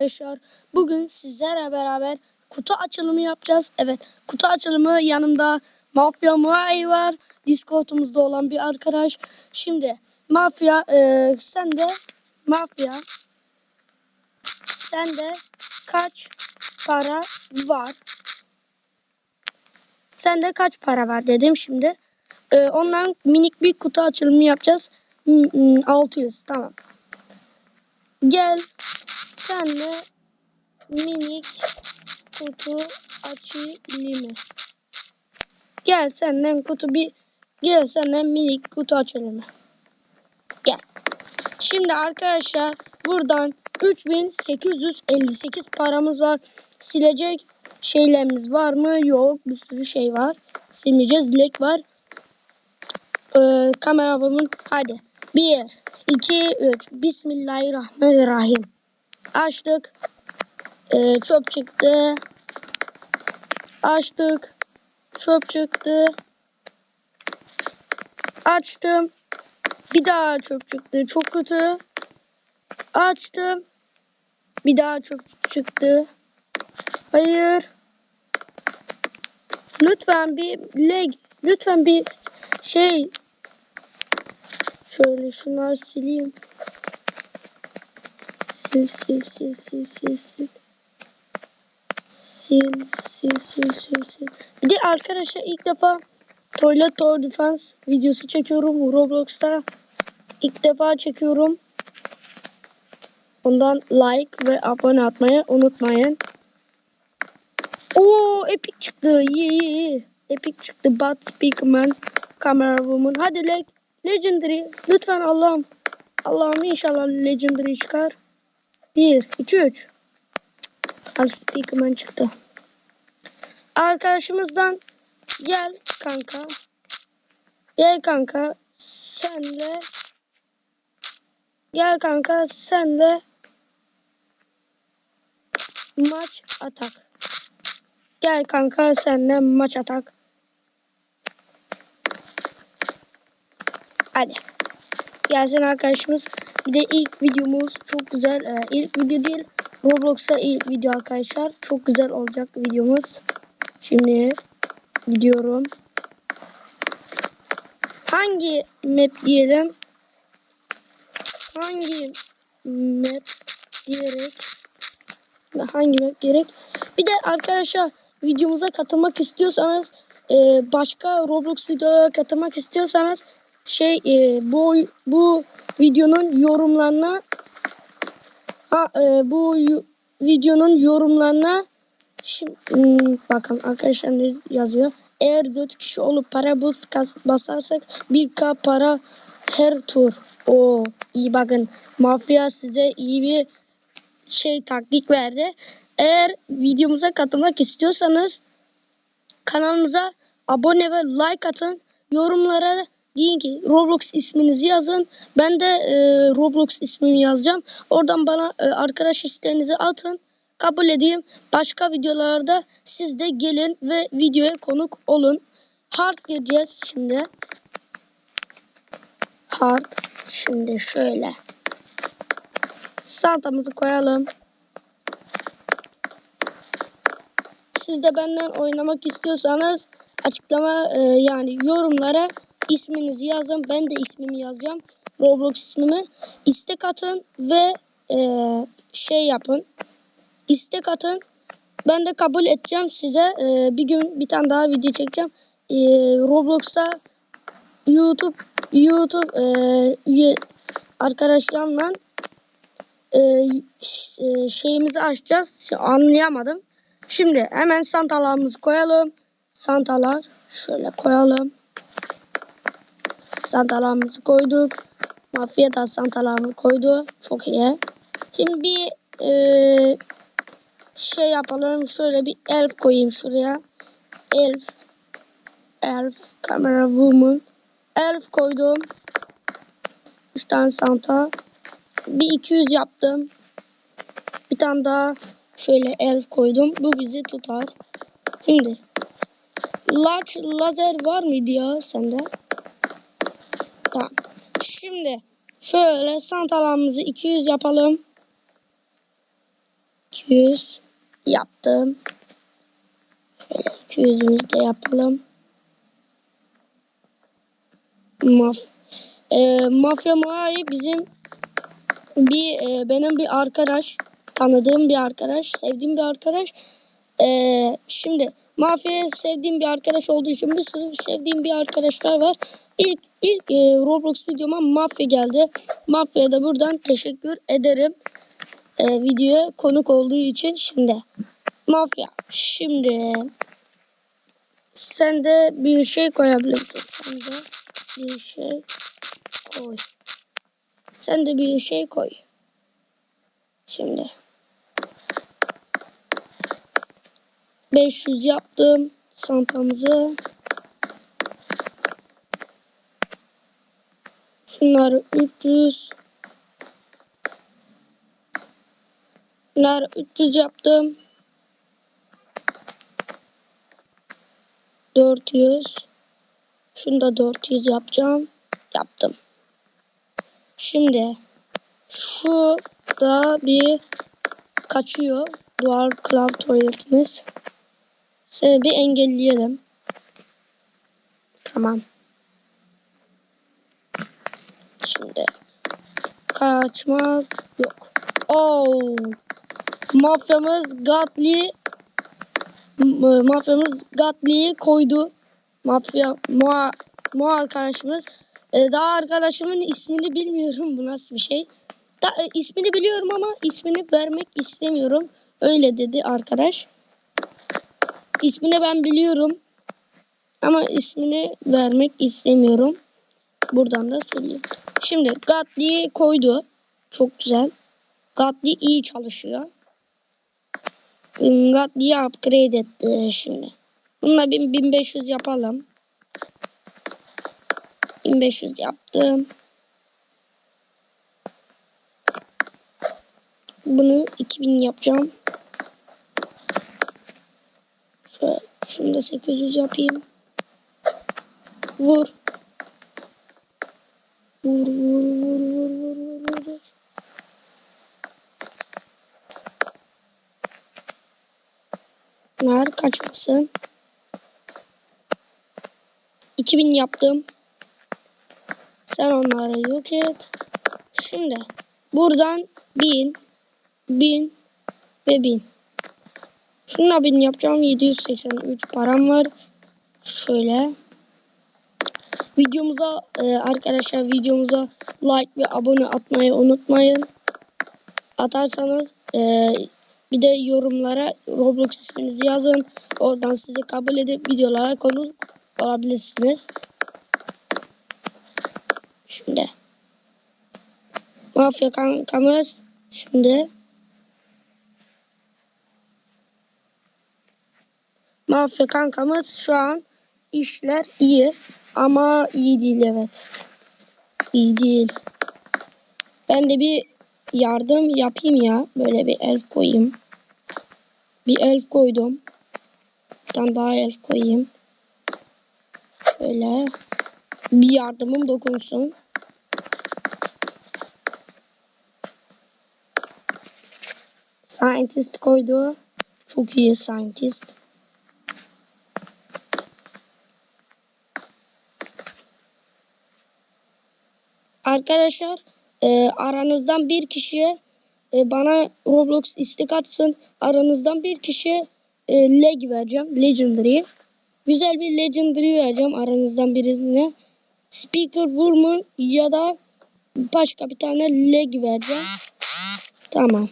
Arkadaşlar bugün sizlerle beraber kutu açılımı yapacağız. Evet kutu açılımı yanımda Mafya Muay var. Discord'umuzda olan bir arkadaş. Şimdi Mafya e, sen de Mafya sende kaç para var? Sende kaç para var dedim şimdi. E, ondan minik bir kutu açılımı yapacağız. Hmm, hmm, 600 tamam. Gel senle minik kutu açayım. Gel senden kutu bir gel senden minik kutu açalım. Gel. Şimdi arkadaşlar buradan 3858 paramız var. Silecek şeylerimiz var mı? Yok. Bir sürü şey var. Silmeyeceğiz. Dilek var. Ee, kameramın hadi. 1 2 3 Bismillahirrahmanirrahim. Açtık. Ee, çöp çıktı. Açtık. Çöp çıktı. Açtım. Bir daha çöp çıktı. Çok kötü. Açtım. Bir daha çöp çıktı. Hayır. Lütfen bir leg. Lütfen bir şey. Şöyle şunları sileyim. Sil sil sil sil sil sil. Sil sil sil sil sil. Bir de arkadaşlar ilk defa Toilet Tower Defense videosu çekiyorum Roblox'ta. İlk defa çekiyorum. Ondan like ve abone atmayı unutmayın. Oo epic çıktı. İyi iyi. Epic çıktı. Bat Speakman Camera Woman. Hadi leg Legendary. Lütfen Allah'ım. Allah'ım inşallah Legendary çıkar. 1, 2, 3. Hadi Speakman çıktı. Arkadaşımızdan gel kanka. Gel kanka. Senle Gel kanka senle maç atak. Gel kanka senle maç atak. Hadi. Gelsin arkadaşımız. Bir de ilk videomuz çok güzel. Ee, ilk video değil. Roblox'ta ilk video arkadaşlar. Çok güzel olacak videomuz. Şimdi gidiyorum. Hangi map diyelim? Hangi map gerek? Hangi map gerek? Bir de arkadaşlar videomuza katılmak istiyorsanız e, başka Roblox videoya katılmak istiyorsanız şey e, bu bu videonun yorumlarına ha, e, bu videonun yorumlarına şimdi hmm, bakın arkadaşlar ne yazıyor. Eğer 4 kişi olup para boost basarsak 1k para her tur. O iyi bakın. Mafya size iyi bir şey taktik verdi. Eğer videomuza katılmak istiyorsanız kanalımıza abone ve like atın. Yorumlara deyin ki Roblox isminizi yazın. Ben de e, Roblox ismimi yazacağım. Oradan bana e, arkadaş isteğinizi atın. Kabul edeyim. Başka videolarda siz de gelin ve videoya konuk olun. Hard gireceğiz şimdi. Hard. Şimdi şöyle. Santamızı koyalım. Siz de benden oynamak istiyorsanız açıklama e, yani yorumlara isminizi yazın. Ben de ismimi yazacağım. Roblox ismimi. İstek atın ve e, şey yapın. İstek atın. Ben de kabul edeceğim size. E, bir gün bir tane daha video çekeceğim. E, Roblox'ta YouTube YouTube e, arkadaşlarımla e, şeyimizi açacağız. Anlayamadım. Şimdi hemen santalarımızı koyalım. Santalar şöyle koyalım. Santalarımızı koyduk. Mafya da santalarını koydu. Çok iyi. Şimdi bir e, şey yapalım. Şöyle bir elf koyayım şuraya. Elf. Elf. Camera woman. Elf koydum. 3 tane santa. Bir 200 yaptım. Bir tane daha şöyle elf koydum. Bu bizi tutar. Şimdi. Large lazer var mıydı ya sende? Şimdi şöyle santalarımızı 200 yapalım. 200 yaptım. Şöyle 200'ümüzü de yapalım. Maf e, Mafya Muay bizim bir e, benim bir arkadaş tanıdığım bir arkadaş sevdiğim bir arkadaş e, şimdi Mafya'yı sevdiğim bir arkadaş olduğu için bir sürü sevdiğim bir arkadaşlar var. İlk ilk e, Roblox videoma Mafya geldi. Mafya'ya da buradan teşekkür ederim. E, videoya konuk olduğu için şimdi. Mafya şimdi sen de bir şey koyabilirsin. Sen de bir şey koy. Sen de bir şey koy. Şimdi. 500 yaptım santamızı. Şunları 300. Bunları 300 yaptım. 400. Şunu da 400 yapacağım. Yaptım. Şimdi şu da bir kaçıyor. Dual Cloud tuvaletimiz. Seni bir engelleyelim. Tamam. Şimdi kaçmak yok. Oh. Mafyamız Gatli mafyamız Gatli'yi koydu. Mafya Moa arkadaşımız. Ee, daha arkadaşımın ismini bilmiyorum. Bu nasıl bir şey? Da, e, ismini biliyorum ama ismini vermek istemiyorum. Öyle dedi arkadaş. İsmini ben biliyorum. Ama ismini vermek istemiyorum. Buradan da söyleyeyim. Şimdi Gatli'yi koydu. Çok güzel. Gatli iyi çalışıyor. Gatli'yi upgrade etti şimdi. Bununla 1500 yapalım. 1500 yaptım. Bunu 2000 yapacağım. Şöyle, şunu da 800 yapayım. Vur. Vur vur vur vur vur vur vur. Bunlar kaçmasın. 2000 yaptım. Sen onları yok et. Şimdi buradan 1000 1000 ve 1000. Şununla 1000 yapacağım. 783 param var. Şöyle. Videomuza e, arkadaşlar videomuza like ve abone atmayı unutmayın. Atarsanız e, bir de yorumlara Roblox isminizi yazın. Oradan sizi kabul edip videolara konuk olabilirsiniz. Şimdi. Mafya kankamız. Şimdi. Mafya kankamız şu an işler iyi. Ama iyi değil evet. İyi değil. Ben de bir yardım yapayım ya. Böyle bir elf koyayım. Bir elf koydum. Bir tane daha elf koyayım. Şöyle. Bir yardımım dokunsun. Scientist koydu. Çok iyi scientist. Arkadaşlar e, aranızdan bir kişiye e, bana Roblox istek atsın. Aranızdan bir kişiye e, leg vereceğim. Legendary. Güzel bir legendary vereceğim aranızdan birine. Speaker Woman ya da başka bir tane leg vereceğim. Tamam.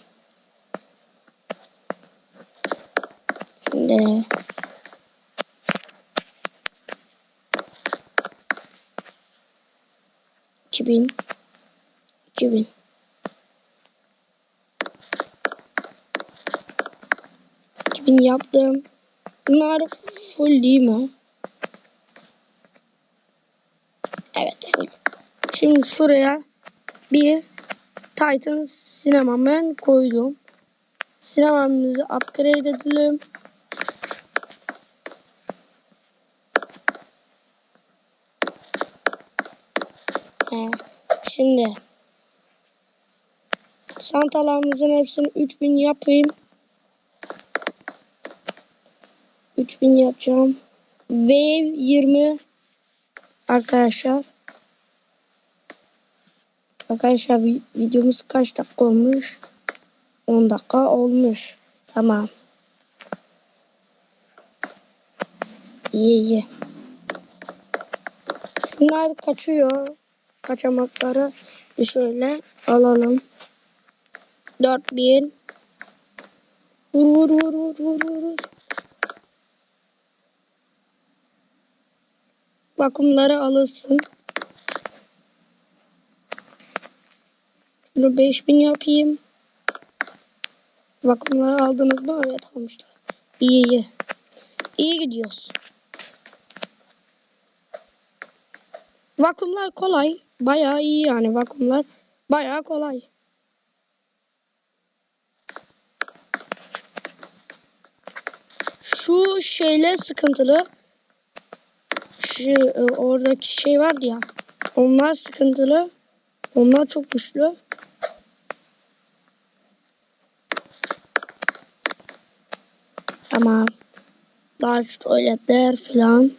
Şimdi iki bin iki bin iki bin yaptım. Bunlar full değil mi? Evet full. Şimdi şuraya bir Titan Cinemaman koydum. Sinemamızı upgrade edelim. Ee, şimdi çantalarımızın hepsini 3000 yapayım. 3000 yapacağım. Wave 20 arkadaşlar. Arkadaşlar vi- videomuz kaç dakika olmuş? 10 dakika olmuş. Tamam. İyi iyi. Bunlar kaçıyor. Kaçamakları şöyle alalım. 4000 Vur vur vur vur vur vur. Vakumları alırsın. Bunu 5000 yapayım. Vakumları aldınız mı? Evet almışlar. İyi iyi. İyi gidiyoruz. Vakumlar kolay. Bayağı iyi yani vakumlar. Bayağı kolay. Şu şeyle sıkıntılı. Şu e, oradaki şey vardı ya. Onlar sıkıntılı. Onlar çok güçlü. Tamam. Large tuvaletler falan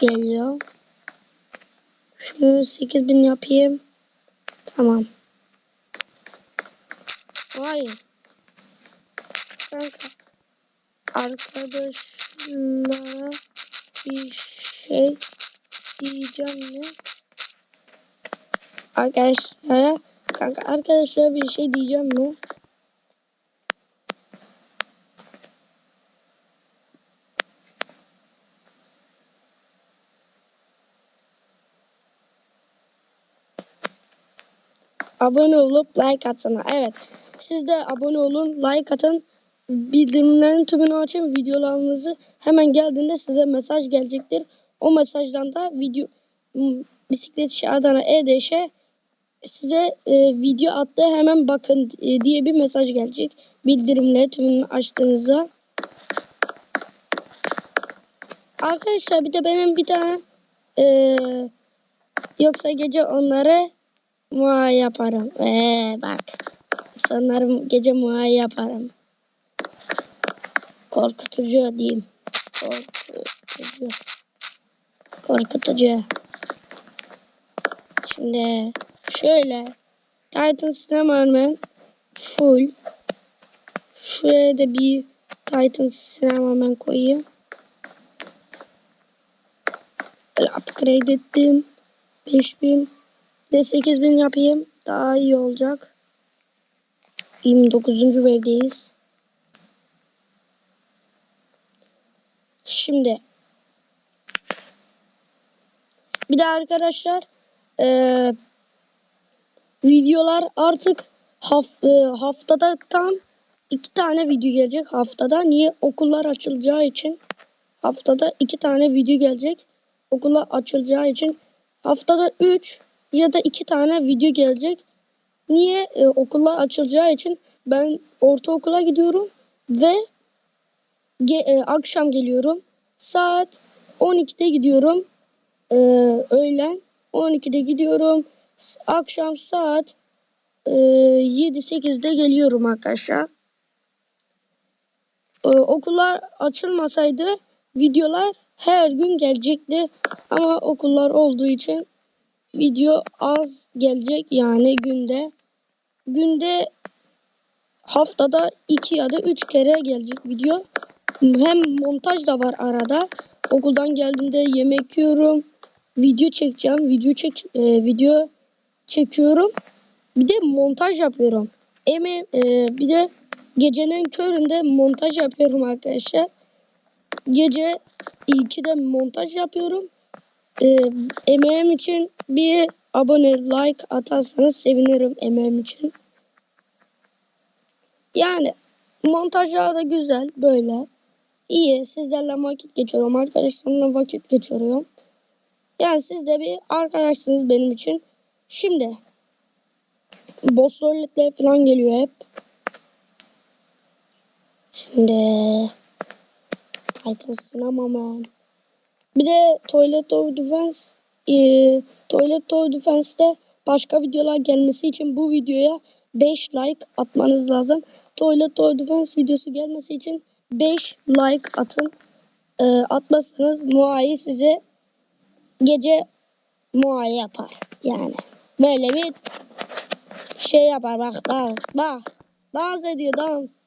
geliyor. Şunu 8000 yapayım. Tamam. Hayır. Kanka. Arkadaşlara bir şey diyeceğim mi? Arkadaşlara kanka arkadaşlara bir şey diyeceğim mi? Abone olup like atsana. Evet. Siz de abone olun, like atın. Bildirimlerin tümünü açın. Videolarımızı hemen geldiğinde size mesaj gelecektir. O mesajdan da video bisiklet işi Adana E-Deş'e size e, video attı hemen bakın e, diye bir mesaj gelecek. Bildirimleri tümünü açtığınızda. Arkadaşlar bir de benim bir tane e, yoksa gece onları Muay yaparım. Ee, bak. Sanırım gece muay yaparım. Korkutucu diyeyim. Korkutucu. Korkutucu. Şimdi şöyle. Titan Cinemaman full. Şuraya da bir Titan Cinemaman koyayım. Böyle upgrade ettim. 5000 de 8000 yapayım. Daha iyi olacak. 29. wave'deyiz. Şimdi bir de arkadaşlar eee, videolar artık haf, eee, haftada tam iki tane video gelecek haftada. Niye? Okullar açılacağı için haftada iki tane video gelecek. Okullar açılacağı için haftada 3 ya da iki tane video gelecek. Niye? Ee, okullar açılacağı için ben ortaokula gidiyorum ve ge- e, akşam geliyorum. Saat 12'de gidiyorum. Ee, öğlen 12'de gidiyorum. Akşam saat e, 7-8'de geliyorum arkadaşlar. Ee, okullar açılmasaydı videolar her gün gelecekti. Ama okullar olduğu için video az gelecek yani günde. Günde haftada iki ya da üç kere gelecek video. Hem montaj da var arada. Okuldan geldiğimde yemek yiyorum. Video çekeceğim. Video çek e, video çekiyorum. Bir de montaj yapıyorum. Eme e, bir de gecenin köründe montaj yapıyorum arkadaşlar. Gece 2'de montaj yapıyorum. Ee, emeğim için bir abone like atarsanız sevinirim emeğim için. Yani montajlar da güzel böyle. İyi sizlerle vakit geçiriyorum. Arkadaşlarımla vakit geçiriyorum. Yani siz de bir arkadaşsınız benim için. Şimdi boss rolletler falan geliyor hep. Şimdi Titan Sinemaman. Bir de Toilet Tower Defense e, Toilet Tower Defense'te başka videolar gelmesi için bu videoya 5 like atmanız lazım. Toilet Tower Defense videosu gelmesi için 5 like atın. Ee, atmazsanız Muay'i size gece Muay'i yapar. Yani böyle bir şey yapar bak dans bak dans ediyor dans.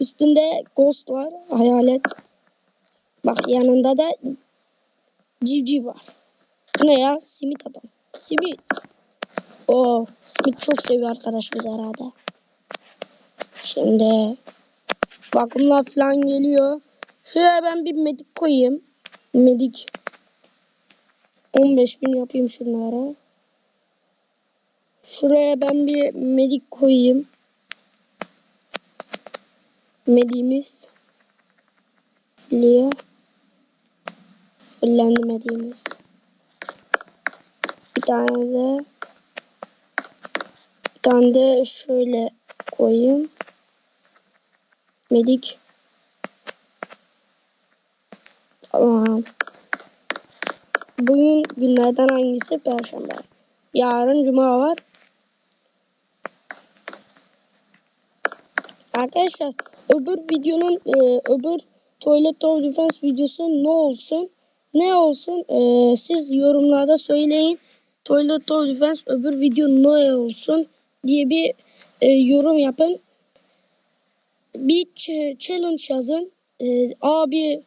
Üstünde ghost var hayalet. Bak yanında da civciv var. Bu ne ya? Simit adam. Simit. O simit çok seviyor arkadaşımız herhalde. Şimdi bakımlar falan geliyor. Şuraya ben bir medik koyayım. Medik. 15 bin yapayım şunlara. Şuraya ben bir medik koyayım. Mediğimiz. Fulliye. Fullendi mediğimiz. Bir tane de bir tane de şöyle koyayım. Medik. Tamam. Bugün günlerden hangisi? Perşembe. Yarın cuma var. Arkadaşlar öbür videonun e, öbür Toilet Tower Defense videosu ne olsun? Ne olsun? E, siz yorumlarda söyleyin. Toilet Tower Defense öbür video ne olsun diye bir e, yorum yapın. Bir ch- challenge yazın. E, abi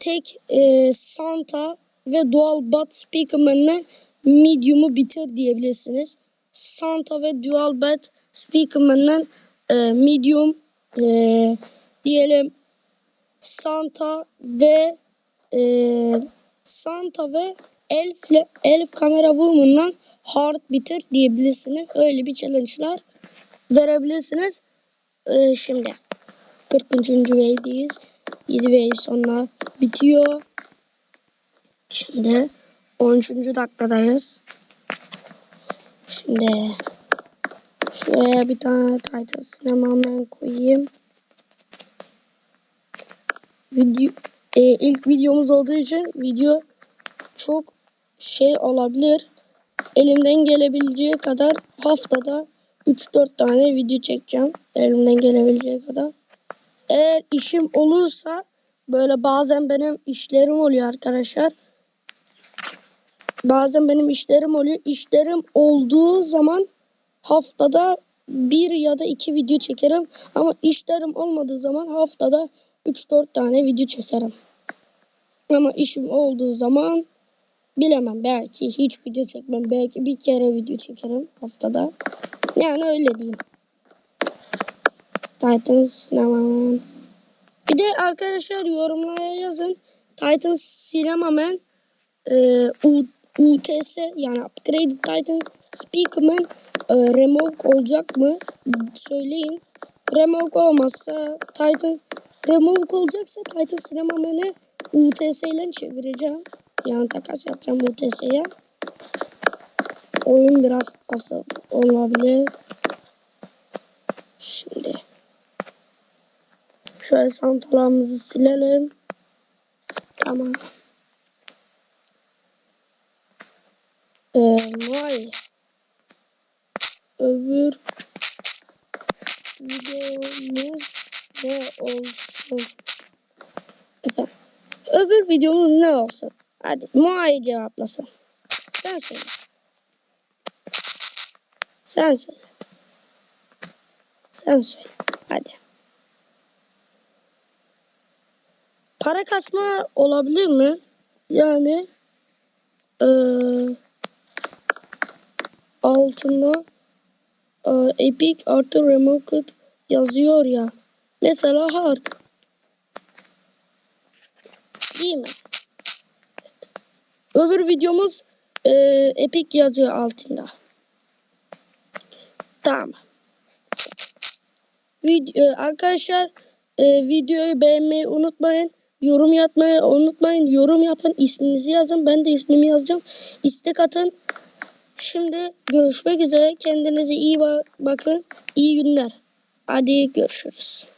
tek e, Santa ve Dual Bat Speakerman'le Medium'u bitir diyebilirsiniz. Santa ve Dual Bat Speakerman'le e, Medium e, diyelim Santa ve e, Santa ve Elf Elf Kamera Woman'la Hard bitir diyebilirsiniz. Öyle bir challenge'lar verebilirsiniz. E, şimdi 40. wave'deyiz. 7 wave sonra bitiyor. Şimdi 13. dakikadayız. Şimdi şuraya bir tane Titan Cinema koyayım. Video e, ilk videomuz olduğu için video çok şey olabilir. Elimden gelebileceği kadar haftada 3-4 tane video çekeceğim. Elimden gelebileceği kadar. Eğer işim olursa böyle bazen benim işlerim oluyor arkadaşlar. Bazen benim işlerim oluyor. İşlerim olduğu zaman haftada bir ya da iki video çekerim. Ama işlerim olmadığı zaman haftada 3-4 tane video çekerim. Ama işim olduğu zaman bilemem. Belki hiç video çekmem. Belki bir kere video çekerim haftada. Yani öyle diyeyim. Titans Cinemaman. Bir de arkadaşlar yorumlara yazın. Titans Cinemaman e, UTS yani Upgraded Titan Speakerman e, remork olacak mı? Söyleyin. Remork olmazsa Titan remork olacaksa Titan Cinemaman'ı UTS ile çevireceğim. Yani takas yapacağım UTS'ye. Oyun biraz kasıp olabilir. Şimdi şöyle santalarımızı silelim. Tamam. Ee, vay. Öbür videomuz ne olsun? Efendim. Öbür videomuz ne olsun? Hadi Muay cevaplasın. Sen söyle. Sen söyle. Sen söyle. Hadi. Para kasma olabilir mi? Yani eee altında eee, Epic artı Remote yazıyor ya. Mesela hard. Değil mi? Öbür videomuz eee, Epic yazıyor altında. Tamam. Video, arkadaşlar e, videoyu beğenmeyi unutmayın. Yorum yapmayı unutmayın. Yorum yapın. isminizi yazın. Ben de ismimi yazacağım. İstek atın. Şimdi görüşmek üzere. Kendinize iyi ba- bakın. İyi günler. Hadi görüşürüz.